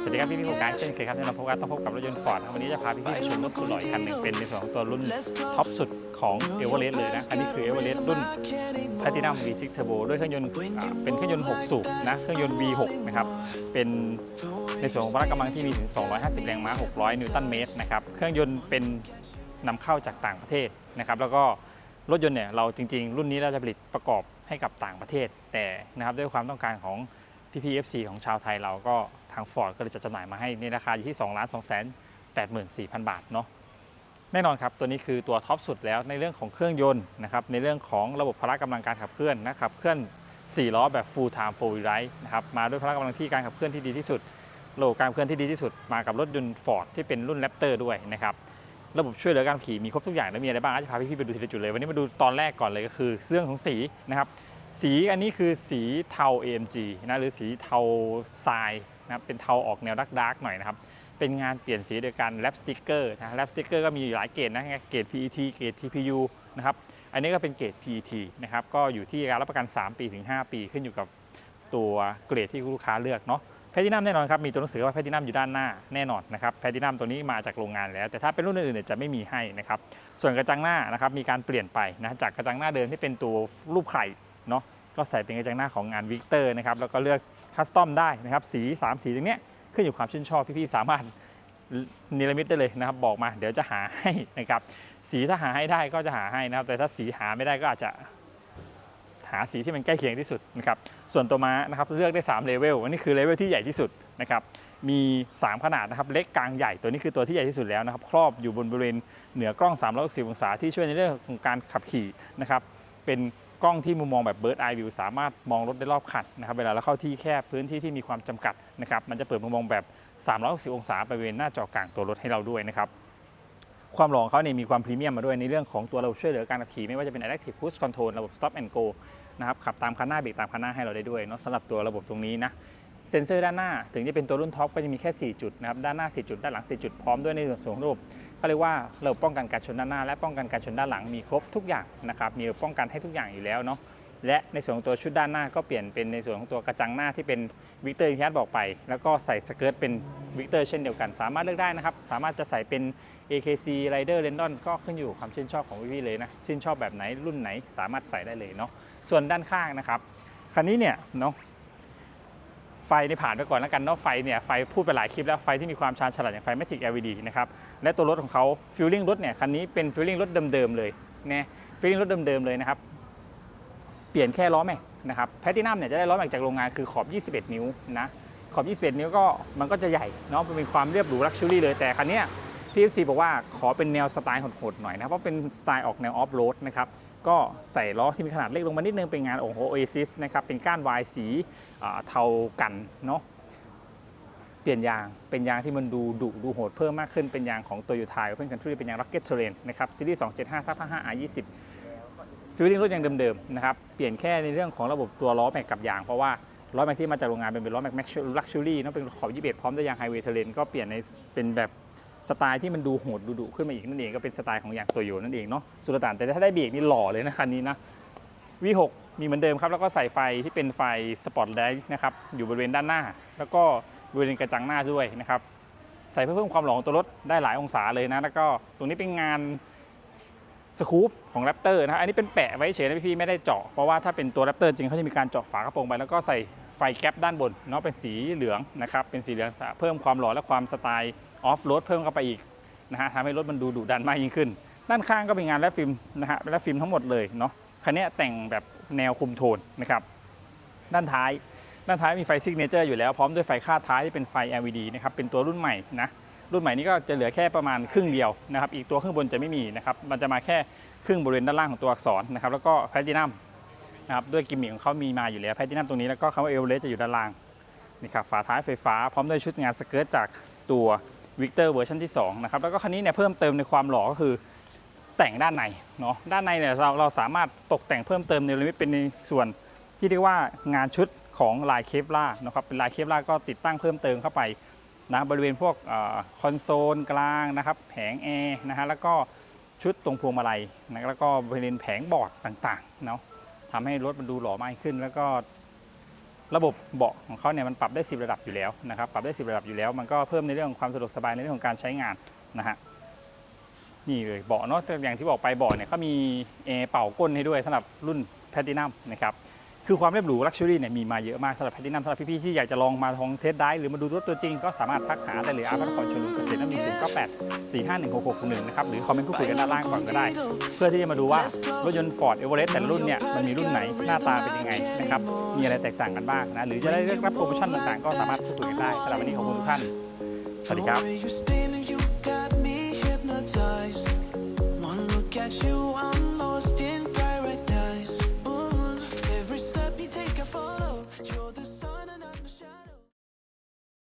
สวัสดีครับพี่พี่โฟกัสเช่นเคยครับที่เราพบกันต้องพบกับรถยนต์ฟอร์ดวันนี้จะพาพี่พี่ไปชมรถสุดหล่อคันหนึ่งเป็นในส่วนของตัวรุ่นท็อปสุดของเอเวอเรสต์เลยนะ อันนี้คือเอเวอเรสต์รุ่น Platinum V6 Turbo ด้วยเครื่องยนต์เป็นเครื่องยนต์ 6 สูบนะ เครื่องยนต์ V6 นะครับ เป็นในส่วนของพละกำลังที่มีถึง 250 แรงม้า 600 นิวตันเมตรนะครับ เครื่องยนต์เป็นนำเข้าจากต่างประเทศนะครับ แล้วก็รถยนต์เนี่ยเราจริง ๆ รุ่นนี้เราจะผลิตประกอบให้กับต่างประเทศ แต่นะครับด้วยความต้องการของ PPFC ของชาวไทยเราก็ทาง Ford ก็เลยจะจำหน่ายมาให้ในราคาอยู่ที่2 2 8 4 0 0 0 บาทเนาะแน่นอนครับ ตัวนี้คือตัวท็อปสุดแล้วในเรื่องของเครื่องยนต์นะครับในเรื่องของระบบพละกำลังการขับเคลื่อนนะครับเคลื่อน 4 ล้อแบบ full time four wheel drive นะครับมาด้วยพละกำลังที่การขับเคลื่อนที่ดีที่สุดระบบการเคลื่อนที่ดีที่สุดมากับรถยนต์ Ford ที่เป็นรุ่น Raptor ด้วยนะครับระบบช่วยเหลือการขี่มีครบทุกอย่างแล้วมีอะไรบ้างอาจจะพาพี่ๆไปดูทีละจุดเลย วันนี้มาดูตอนแรกก่อนเลยก็คือเรื่องของสีนะครับ สีอันนี้คือสีเทา AMG นะหรือสีเทาทรายนะครับเป็นเทาออกแนวดักดักๆหน่อยนะครับ เป็นงานเปลี่ยนสีโดยการแรปสติกเกอร์นะแรปสติกเกอร์ก็มีอยู่หลายเกรดนะเกรด PET เกรด TPU นะครับอันนี้ก็เป็นเกรด PET นะครับก็อยู่ที่การรับประกัน 3 ปีถึง 5 ปีขึ้นอยู่กับตัวเกรดที่ลูกค้าเลือกเนาะแพทินัมแน่นอนครับมีตัวหนังสือว่าแพทินัมอยู่ด้านหน้าแน่นอนนะครับแพทินัมตัวนี้มาจากโรงงานแล้ว แต่ถ้าเป็นรุ่นอื่นๆเนี่ยจะไม่มีให้นะครับส่วนกระจังหน้านะครับมีการเปลี่ยนไปนะจากกระจังหน้าเดิมที่เป็นตัวรูปไข่ เนาะก็ใส่เป็นกระจังหน้าของงานวิกเตอร์นะครับแล้วก็เลือกคัสตอมได้นะครับสี 3 สีตรงเนี้ยขึ้นอยู่ความชื่นชอบพี่ๆสามารถเนรมิตได้เลยนะครับ บอกมาเดี๋ยวจะหาให้นะครับสีถ้าหาให้ได้ก็จะหาให้นะครับ แต่ถ้าสีหาไม่ได้ก็อาจจะหาสีที่มันใกล้เคียงที่สุดนะครับส่วนตัวม้านะครับเลือกได้3เลเวลอันนี้คือเลเวลที่ใหญ่ที่สุดนะครับมี 3 ขนาดนะครับเล็กกลางใหญ่ตัวนี้คือตัวที่ใหญ่ที่สุดแล้วนะครับครอบอยู่บนบริเวณเหนือกล้อง360องศาที่ช่วยในเรื่องของการขับขี่นะครับเป็น กล้องที่มุมมองแบบ Bird Eye View สามารถมองรถได้รอบคันนะครับเวลาเราเข้าที่แคบพื้นที่ที่มีความจำกัดนะครับมันจะเปิดมุมมองแบบ 360 องศาไปบริเวณหน้าจอกลางตัวรถให้เราด้วยนะครับความหล่อของเขาเนี่ยมีความพรีเมียมมาด้วยในเรื่องของตัวระบบช่วยเหลือการขับขี่ไม่ว่าจะเป็น Adaptive Cruise Control ระบบ Stop and Go นะครับขับตามคันหน้าเบรกตามคันหน้าให้เราได้ด้วยเนาะสำหรับตัวระบบตรงนี้นะเซ็นเซอร์ด้านหน้า ถึงจะเป็นตัวรุ่นท็อปก็จะมีแค่ 4 จุดนะครับด้านหน้า 4 จุดด้านหลัง 4 จุดพร้อมด้วยในส่วนของระบบ เขาเรียกว่าเระบบป้องกันการชนด้านหน้า และป้องกันการชนด้านหลังมีครบทุกอย่างนะครับมีป้องกันให้ทุกอย่างอยู่แล้วเนาะและในส่วนของตัวชุดด้านหน้าก็เปลี่ยนเป็นในส่วนของตัวกระจังหน้าที่เป็นวิกเตอร์ที่บอกไป แล้วก็ใส่สเกิร์ตเป็นวิกเตอร์เช่นเดียวกัน สามารถเลือกได้นะครับสามารถจะใส่เป็น AKC Rider r e n d o n ก็ขึ้นอยู่ความชื่นชอบของพี่เลยนะชื่นชอบแบบไหนรุ่นไหนสามารถใส่ได้เลยเนาะส่วนด้านข้างนะครับคันนี้เนี่ยเนาะ ไฟในผ่านไปก่อนแล้วกันเนาะไฟเนี่ยไฟพูดไปหลายคลิปแล้วไฟที่มีความชาญฉลาดอย่างไฟ Magic LED นะครับและตัวรถของเขาฟิลลิ่งรถเนี่ยคันนี้เป็นฟิลลิ่งรถเดิมๆเลยนะฟิลลิ่งรถเดิมๆเลยนะครับเปลี่ยนแค่ล้อแม็กนะครับแพทินัมเนี่ยจะได้ล้อแม็กจากโรงงานคือขอบ 21 นิ้วนะขอบ 21 นิ้วก็มันก็จะใหญ่เนาะเป็นความเรียบหรูลักชัวรี่เลยแต่คันเนี้ย PFC บอกว่าขอเป็นแนวสไตล์โหดๆหน่อยนะเพราะเป็นสไตล์ออกแนวออฟโรดนะครับ ก็ใส่ล้อที่มีขนาดเล็กลงมานิดนึงเป็นงานโอ้โห Oasis นะครับเป็นก้านวายสีเทากันเนาะเปลี่ยนยางเป็นยางที่มันดูดุดูโหดเพิ่มมากขึ้นเป็นยางของ Toyota Open Country เป็นยาง Rocket Terrain นะครับซีรีส์275ทับ5 R20 ฟิลลิ่งรถยังเดิมๆนะครับเปลี่ยนแค่ในเรื่องของระบบตัวล้อแม็กกับยาง เพราะว่าล้อแม็กที่มาจากโรงงานเป็นล้อแม็กแม็กลักชัวรี่เนาะเป็นขอบ 21 พร้อมด้วยยางไฮเวย์เทเลนก็เปลี่ยนในเป็นแบบ สไตล์ที่มันดูโหดดูดุขึ้นมาอีกนั่นเองก็เป็นสไตล์ของอย่างตัวโยนั่นเองเนาะสุลต่านแต่ถ้าได้เบรกนี่หล่อเลยนะคันนี้นะ V6 มีเหมือนเดิมครับแล้วก็ใส่ไฟที่เป็นไฟสปอตไลท์นะครับอยู่บริเวณด้านหน้า แล้วก็บริเวณกระจังหน้าด้วยนะครับใส่เพื่อเพิ่มความหล่อของตัวรถได้หลายองศาเลยนะแล้วก็ตรงนี้เป็นงานสกู๊ปของแรปเตอร์นะอันนี้เป็นแปะไว้เฉยนะพี่ๆไม่ได้เจาะเพราะว่าถ้าเป็นตัวแรปเตอร์จริงเขาจะมีการเจาะฝากระโปรงไปแล้วก็ใส่ ไฟแก๊ปด้านบนเนาะเป็นสีเหลืองนะครับเป็นสีเหลืองเพิ่มความหล่อและความสไตล์ออฟโรดเพิ่มเข้าไปอีกนะฮะทำให้รถมันดูดุดันมากยิ่งขึ้น ด้านข้างก็เป็นงานแลบฟิล์มนะฮะแลบฟิล์มทั้งหมดเลยเนาะคันนี้แต่งแบบแนวคุมโทนนะครับด้านท้าย ด้านท้ายมีไฟซิกเนเจอร์อยู่แล้วพร้อมด้วยไฟคาดท้ายที่เป็นไฟ LED นะครับเป็นตัวรุ่นใหม่นะรุ่นใหม่นี้ก็จะเหลือแค่ประมาณครึ่งเดียวนะครับอีกตัวข้างบนจะไม่มีนะครับมันจะมาแค่ครึ่งบริเวณด้านล่างของตัวอักษรนะครับแล้วก็แพลตินัม นะครับด้วยกิมมิคของเขามีมาอยู่แล้วแพลตินัมตรงนี้แล้วก็คำว่าเอเวอเรสจะอยู่ด้านล่างนี่ครับฝาท้ายไฟฟ้าพร้อมด้วยชุดงานสเกิร์ตจากตัววิกเตอร์เวอร์ชันที่2นะครับแล้วก็คันนี้เนี่ยเพิ่มเติมในความหล่อก็คือแต่งด้านในเนาะด้านในเนี่ยเราเราสามารถตกแต่งเพิ่มเติมในลิมิตเป็นในส่วนที่เรียกว่างานชุดของลายเคปล่านะครับเป็นลายเคปล่าก็ติดตั้งเพิ่มเติมเข้าไปนะบริเวณพวกคอนโซลกลางนะครับแผงแอร์นะฮะแล้วก็ชุดตรงพวงมาลัยนะแล้วก็บริเวณแผงบอร์ดต่างๆเนาะ ทำให้รถมันดูหล่อมากขึ้น แล้วก็ระบบเบาะของเขาเนี่ยมันปรับได้ 10 ระดับอยู่แล้วนะครับ ปรับได้ 10 ระดับอยู่แล้ว มันก็เพิ่มในเรื่องของความสะดวกสบายในเรื่องของการใช้งานนะฮะนี่เลยเบาะเนาะอย่างที่บอกไปเบาะเนี่ยเขามีแอร์เป่าก้นให้ด้วยสำหรับรุ่นแพ t ตินัมนะครับ คือความเรียบหรูลักชัวรี่เนี่ยมีมาเยอะมากสำหรับแพ t ตินัมสำหรับพี่ๆที่อยากจะลองมาทองเทสได้หรือมาดูรถตัวจริงก็สามารถทักหาได้เลยอาร์พันคอนชลูเกษตรน้ำมีศูนย์เก้าแปดสี่ห้าหนึ่งหกหกหนึ่งนะครับหรือคอมเมนต์พูดคุยกันด้านล่างก่อนก็ได้ เพื่อที่จะมาดูว่ารถยนต์ Ford Everest แต่ละรุ่นเนี่ยมันมีรุ่นไหนหน้าตาเป็นยังไงนะครับมีอะไรแตกต่างกันบ้างนะหรือจะได้เลือกรับโปรโมชั่นต่างๆ ก็สามารถพูดคุยกันได้สำหรับวันนี้ขอบคุณทุกท่านสวัสดีครับ follow. You're